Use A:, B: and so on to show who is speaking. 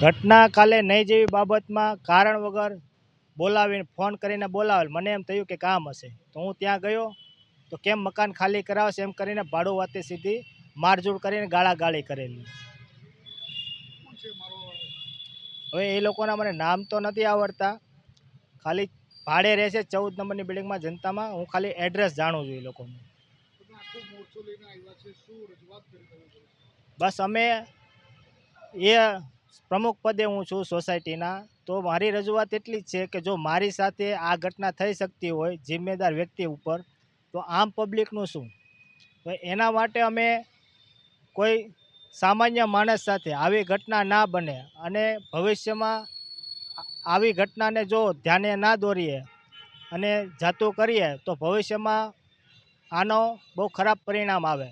A: ઘટના કાલે નહીં જેવી બાબતમાં કારણ વગર બોલાવીને ફોન કરીને બોલાવેલ. મને એમ થયું કે કામ હશે. તો હું ત્યાં ગયો. તો કેમ મકાન ખાલી કરાવશે એમ કરીને ભાડું વાતે સીધી મારઝૂડ કરીને ગાળાગાળી કરેલી. હવે એ લોકોના મને નામ તો નથી આવડતા. ખાલી ભાડે રહેશે ચૌદ નંબરની બિલ્ડિંગમાં જનતામાં. હું ખાલી એડ્રેસ જાણું છું એ લોકોનું. બસ અમે એ પ્રમુખ પદે હું છું સોસાયટીના. તો મારી રજૂઆત એટલી જ છે કે જો મારી સાથે આ ઘટના થઈ શકતી હોય, જિમ્મેદાર વ્યક્તિ ઉપર, તો આમ પબ્લિકનું શું? તો એના માટે અમે કોઈ સામાન્ય માણસ સાથે આવી ઘટના ના બને અને ભવિષ્યમાં આવી ઘટનાને જો ધ્યાને ના દોરીએ અને જાતું કરીએ, તો ભવિષ્યમાં આનો બહુ ખરાબ પરિણામ આવે.